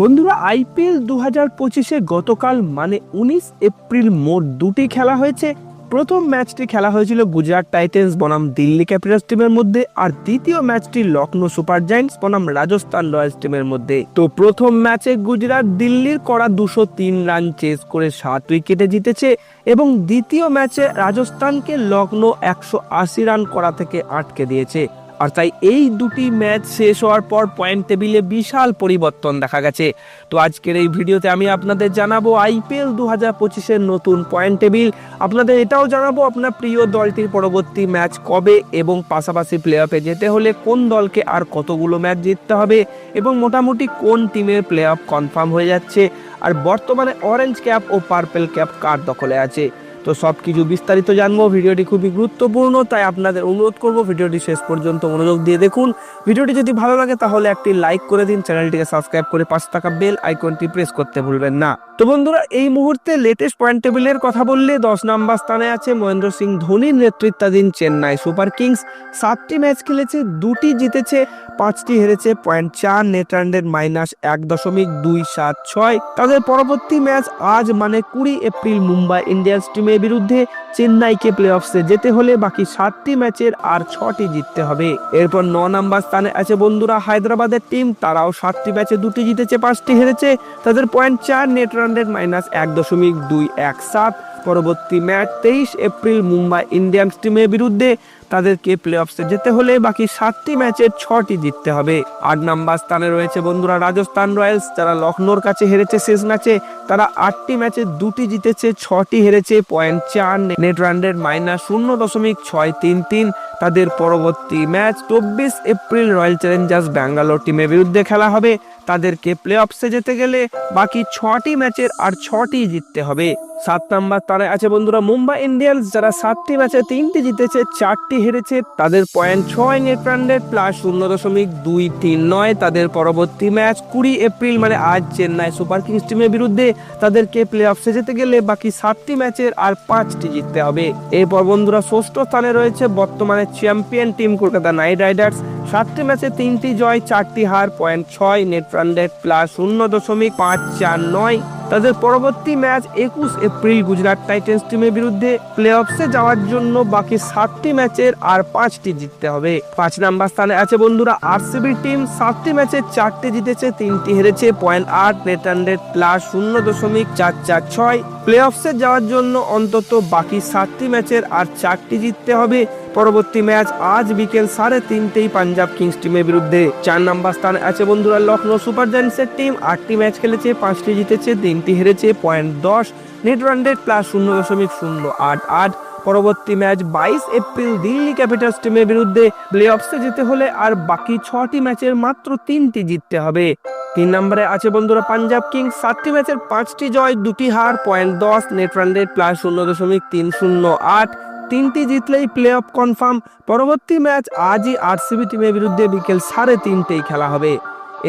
বন্ধুরা, আইপিএল দু হাজার পঁচিশে গতকাল মানে উনিশ এপ্রিল মোট দুটি খেলা হয়েছে। প্রথম ম্যাচটি খেলা হয়েছিল গুজরাট টাইটেন্স, বনাম দিল্লি ক্যাপিটালস টিমের মধ্যে, আর দ্বিতীয় ম্যাচটি লখনৌ সুপার জায়ান্টস, বনাম রাজস্থান রয়্যালস টিমের মধ্যে। তো প্রথম ম্যাচে গুজরাট দিল্লির করা দুশো তিন রান চেস করে সাত উইকেটে জিতেছে, এবং দ্বিতীয় ম্যাচে রাজস্থানকে লখনৌ একশো আশি রান করা থেকে আটকে দিয়েছে। আর তাই এই দুটি ম্যাচ শেষ হওয়ার পর পয়েন্ট টেবিলে বিশাল পরিবর্তন দেখা গেছে। তো আজকের এই ভিডিওতে আমি আপনাদের জানাব আইপিএল দু হাজার পঁচিশের নতুন পয়েন্ট টেবিল। আপনাদের এটাও জানাব আপনার প্রিয় দলটির পরবর্তী ম্যাচ কবে এবং পাশাপাশি প্লে অফে যেতে হলে কোন দলকে আর কতগুলো ম্যাচ জিততে হবে এবং মোটামুটি কোন টিমের প্লে অফ কনফার্ম হয়ে যাচ্ছে। আর বর্তমানে অরেঞ্জ ক্যাপ ও পার্পেল ক্যাপ কার দখলে আছে? তো সব কিছু বিস্তারিত জানব। ভিডিওটি খুবই গুরুত্বপূর্ণ, তাই আপনাদের অনুরোধ করব ভিডিওটি শেষ পর্যন্ত মনোযোগ দিয়ে দেখুন। ভিডিওটি যদি ভালো লাগে তাহলে একটি লাইক করে দিন, চ্যানেলটিকে সাবস্ক্রাইব করে পাঁচ টাকা বেল আইকনটি প্রেস করতে ভুলবেন না। তো বন্ধুরা, এই মুহূর্তে লেটেস্ট পয়েন্ট টেবিলের কথা বললে দশ নম্বর স্থানে আছে মহেন্দ্র সিং ধোনির নেতৃত্বাধীন চেন্নাই সুপার কিংস। সাতটি ম্যাচ খেলেছে, দুটি জিতেছে, পাঁচটি হেরেছে পয়েন্ট চার নেট রানের মাইনাস এক দশমিক দুই সাত ছয়। তাদের পরবর্তী ম্যাচ আজ মানে কুড়ি এপ্রিল মুম্বাই ইন্ডিয়ান্স টিমের বিরুদ্ধে চেন্নাইকে প্লে অফসে যেতে হলে বাকি সাতটি ম্যাচের আর ছটি জিততে হবে। এরপর ন নাম্বার স্থানে আছে বন্ধুরা হায়দ্রাবাদের টিম। তারাও সাতটি ম্যাচে দুটি জিতেছে, পাঁচটি হেরেছে। তাদের পয়েন্ট চার নেট রানের মাইনাস এক দশমিক দুই এক সাত। পরবর্তী ম্যাচ তেইশ এপ্রিল মুম্বাই ইন্ডিয়ান্স টিমের বিরুদ্ধে তাদেরকে প্লে অফসে যেতে হলে বাকি সাতটি ম্যাচের ছটি জিততে হবে। আট নাম্বার স্থানে রয়েছে বন্ধুরা রাজস্থান রয়্যালস, যারা লখনৌর কাছে হেরেছে শেষ ম্যাচে তারা আটটি ম্যাচে দুটি জিতেছে, ছটি হেরেছে পয়েন্ট চার নেট রানের মাইনাস শূন্য দশমিক ছয় তিন তিন। তাদের পরবর্তী ম্যাচ চব্বিশ এপ্রিল রয়্যাল চ্যালেঞ্জার্স ব্যাঙ্গালোর টিমের বিরুদ্ধে খেলা হবে। তাদেরকে প্লে অফসে যেতে গেলে বাকি ছটি ম্যাচের আর ছটি জিততে হবে। সাত নাম্বার তারে আছে বন্ধুরা মুম্বাই ইন্ডিয়ান্স, যারা সাতটি ম্যাচে তিনটি জিতেছে, চারটি হেরেছে, তাদের পয়েন্ট ছয় নেট রানের প্লাস শূন্য দশমিক দুই তিন নয় তাদের পরবর্তী ম্যাচ কুড়ি এপ্রিল মানে আজ চেন্নাই সুপার কিংস টিমের বিরুদ্ধে তাদেরকে প্লে অফসে যেতে গেলে বাকি সাতটি ম্যাচের আর পাঁচটি জিততে হবে। এরপর বন্ধুরা ষষ্ঠ স্থানে রয়েছে বর্তমানে champion team Kolkata Knight Riders. সাতটি ম্যাচে তিনটি জয়, চারটি হার পয়েন্ট ছয় নেট রান প্লাস শূন্য দশমিক পাঁচ চার নয়। তাদের পরবর্তী ম্যাচ একুশ এপ্রিল গুজরাট টাইটেন্স টিমের বিরুদ্ধে প্লে অফসে যাওয়ার জন্য বাকি সাতটি ম্যাচের আর পাঁচটি জিততে হবে। পাঁচ নাম্বার স্থানে আছে বন্ধুরা আরসিবি টিম। সাতটি ম্যাচের চারটি জিতেছে, তিনটি হেরেছে। পয়েন্ট আট নেট হান্ড্রেড প্লাস শূন্য দশমিক চার চার ছয়। প্লে অফসে যাওয়ার জন্য অন্তত বাকি সাতটি ম্যাচের আর চারটি জিততে হবে। পরবর্তী ম্যাচ আজ বিকেল সাড়ে তিনটেই পাঞ্জাব কিংস টিমের বিরুদ্ধে। চার নাম্বার স্থান আছে বন্ধুরা লখনৌ সুপার জায়ান্টসের টিম। আটটি ম্যাচ খেলেছে, পাঁচটি জিতেছে, তিনটি হেরেছে, পয়েন্ট দশ নেট রান রেট প্লাস শূন্য দশমিক শূন্য আট আট। পরবর্তী ম্যাচ বাইশ এপ্রিল দিল্লি ক্যাপিটালস টিমের বিরুদ্ধে প্লে অফসে যেতে হলে আর বাকি ছটি ম্যাচের মাত্র তিনটি জিততে হবে। তিন নম্বরে আছে বন্ধুরা পাঞ্জাব কিংস, সাতটি ম্যাচের পাঁচটি জয়, দুটি হার, পয়েন্ট দশ, নেট রান রেট প্লাস শূন্য দশমিক তিন শূন্য আট। তিনটি জিতলেই প্লে অফ কনফার্ম। পরবর্তী ম্যাচ আজই আরসিবি টিমের বিরুদ্ধে বিকেল সাড়ে তিনটেই খেলা হবে।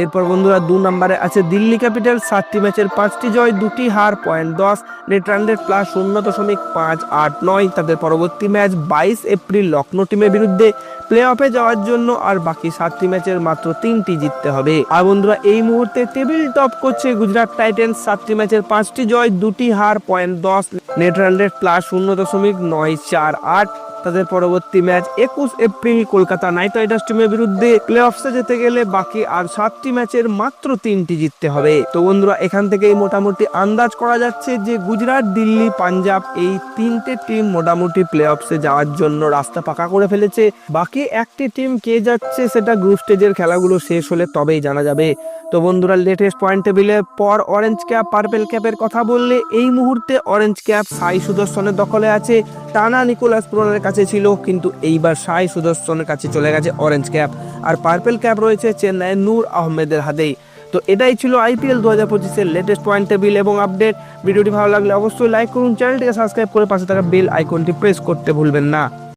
এরপর বন্ধুরা দু নম্বরে আছে দিল্লি ক্যাপিটাল সাতটি ম্যাচের পাঁচটি জয়, দুটি হার পয়েন্ট দশ নেট রান রেট প্লাস শূন্য দশমিক পাঁচ আট নয়। তাদের পরবর্তী ম্যাচ বাইশ এপ্রিল লখনৌ টিমের বিরুদ্ধে প্লে অফে যাওয়ার জন্য আর বাকি সাতটি ম্যাচের মাত্র তিনটি জিততে হবে। আর বন্ধুরা এই মুহূর্তে টেবিল টপ করছে গুজরাট টাইটেন্স সাতটি ম্যাচের পাঁচটি জয়, দুটি হার পয়েন্ট দশ নেট রান রেট প্লাস শূন্য দশমিক নয় চার আট তাদের পরবর্তী ম্যাচ একুশ এপ্রিল কলকাতা নাইট রাইডার্স টিমের বিরুদ্ধে প্লে অফসে যেতে গেলে বাকি আর সাতটি ম্যাচের মাত্র তিনটি জিততে হবে। তো বন্ধুরা, এখান থেকেই মোটামুটি আন্দাজ করা যাচ্ছে যে গুজরাট, দিল্লি, পাঞ্জাব এই তিনটে টিম মোটামুটি প্লে অফসে যাওয়ার জন্য রাস্তা পাকা করে ফেলেছে। বাকি একটি টিম কে যাচ্ছে সেটা গ্রুপ স্টেজের খেলাগুলো শেষ হলে তবেই জানা যাবে। তো বন্ধুরা লেটেস্ট পয়েন্ট টেবিলের পর অরেঞ্জ ক্যাপ পার্পেল ক্যাপের কথা বললে এই মুহূর্তে অরেঞ্জ ক্যাপ সাই সুদর্শনের দখলে আছে। টানা নিকোলাস পুরনের কাছে ছিল, কিন্তু এইবার সাই সুদর্শনের কাছে চলে গেছে অরেঞ্জ ক্যাপ আর পার্পেল ক্যাপ রয়েছে চেন্নাইয়ের নূর আহমেদের হাতেই। তো এটাই ছিল আইপিএল দু হাজার পঁচিশের লেটেস্ট পয়েন্ট টেবিল এবং আপডেট ভিডিওটি ভালো লাগলে অবশ্যই লাইক করুন চ্যানেলটিকে সাবস্ক্রাইব করে পাশে থাকা বেল আইকনটি প্রেস করতে ভুলবেন না।